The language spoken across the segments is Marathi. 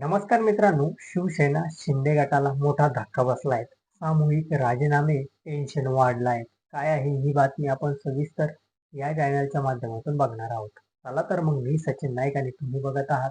नमस्कार मित्रांनो शिवसेना शिंदे गटाला मोठा धक्का बसलाय. सामूहिक राजीनामे टेन्शन वाढलाय. काय आहे ही बातमी आपण सविस्तर या चॅनलच्या माध्यमातून बघणार आहोत. चला तर मग मी सचिन नाईक आणि तुम्ही बघत आहात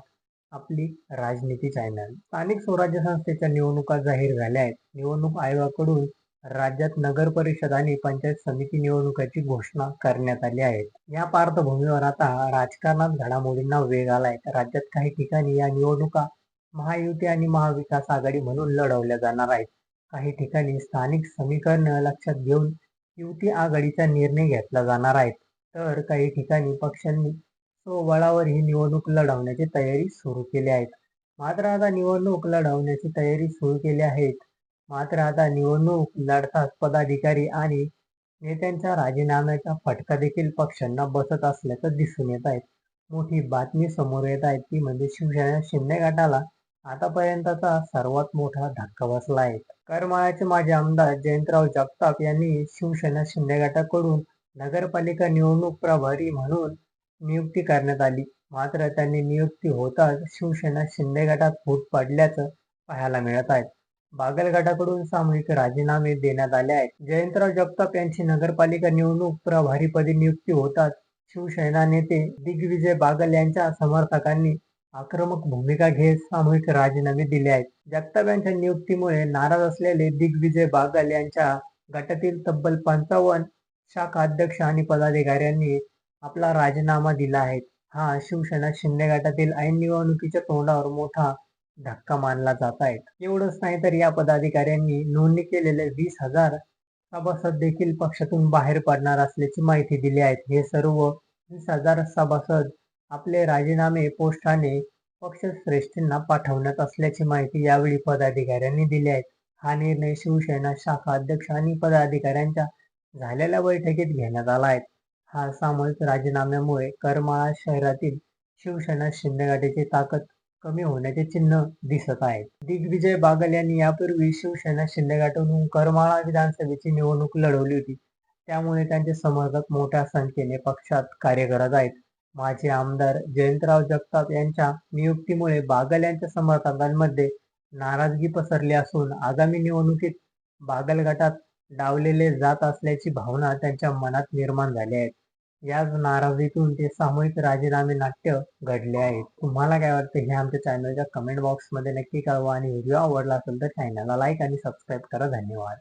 आपली राजनीती चॅनल स्थानिक स्वराज्य संस्थेच्या निवडणुका जाहीर झाल्या आहेत. निवडणूक आयोगाकडून राज्यात नगर परिषद आणि पंचायत समिती निवडणुकाची घोषणा करण्यात आली आहे. या पार्श्वभूमीवर आता राजकारणात घडामोडींना वेग आलाय. राज्यात काही ठिकाणी या निवडणुका महायुती आणि महाविकास आघाडी म्हणून लढवल्या जाणार आहेत. काही ठिकाणी स्थानिक समीकरण लक्षात घेऊन युती आघाडीचा निर्णय घेतला जाणार आहे. तर काही ठिकाणी पक्षांनी स्वबळावर ही निवडणूक लढवण्याची तयारी सुरू केली आहे. मात्र आता निवडणूक लढवण्याची तयारी सुरू केली आहे. मात्र आता निवडणूक लढताच पदाधिकारी आणि नेत्यांच्या राजीनाम्याचा फटका देखील पक्षांना बसत असल्याचं दिसून येत आहे. मोठी बातमी समोर येत आहे ती म्हणजे शिवसेना शिंदे गटाला आतापर्यंतचा सर्वात मोठा धक्का बसला आहे. करमाळ्याचे माजी आमदार जयंतराव जगताप यांनी शिवसेना शिंदे गटाकडून नगरपालिका निवडणूक प्रभारी म्हणून नियुक्ती करण्यात आली. मात्र त्यांनी नियुक्ती होताच शिवसेना शिंदे गटात फूट पडल्याचं पाहायला मिळत आहे. बागल गटाकडून सामूहिक राजीनामे देण्यात आले आहेत. जयंतराव जगताप यांची नगरपालिका निवडणूक प्रभारीपदी नियुक्ती होताच शिवसेना नेते दिग्विजय बागल यांच्या समर्थकांनी आक्रमक भूमिका घेत सामूहिक राजीनामे दिले आहेत. जगताप यांच्या नियुक्तीमुळे नाराज असलेले दिग्विजय बागल यांच्या गटातील तब्बल पंचावन्न शाखा अध्यक्ष आणि पदाधिकाऱ्यांनी आपला राजीनामा दिला आहे. हा शिवसेना शिंदे गटातील ऐन निवडणुकीच्या तोंडावर मोठा धक्का मानला जात आहे. एवढंच नाही तर या पदाधिकाऱ्यांनी नोंदणी केलेले वीस हजार सभासद देखील पक्षातून बाहेर पडणार असल्याची माहिती दिली आहे. हे सर्व वीस हजार सभासद आपले राजीनामे पोस्टाने पक्षश्रेष्ठींना पाठवण्यात असल्याची माहिती यावेळी पदाधिकाऱ्यांनी दिली आहे. हा निर्णय शिवसेना शाखा अध्यक्ष आणि पदाधिकाऱ्यांच्या झालेल्या बैठकीत घेण्यात आला आहे. हा सामूहिक राजीनाम्यामुळे करमाळा शहरातील शिवसेना शिंदे गटाची ताकद कमी होण्याचे चिन्ह दिसत आहे. दिग्विजय बागल यांनी यापूर्वी शिवसेना शिंदे गटातून करमाळा विधानसभेची निवडणूक लढवली होती. त्यामुळे त्यांचे समर्थक मोठ्या संख्येने पक्षात कार्य करत आहेत. माजी आमदार जयंतराव जगताप यांच्या नियुक्तीमुळे बागल यांच्या समर्थकांमध्ये नाराजगी पसरली असून आगामी निवडणुकीत बागल गटात डावलेले जात असल्याची भावना त्यांच्या मनात निर्माण झाली आहे. याच नाराजीतून ते सामूहिक राजीनामे नाट्य घडले आहे तुम्हाला काय वाटतं? हे आमच्या चॅनलच्या कमेंट बॉक्समध्ये नक्की कळवा आणि व्हिडिओ आवडला असेल तर चॅनलला लाईक आणि सबस्क्राईब करा. धन्यवाद.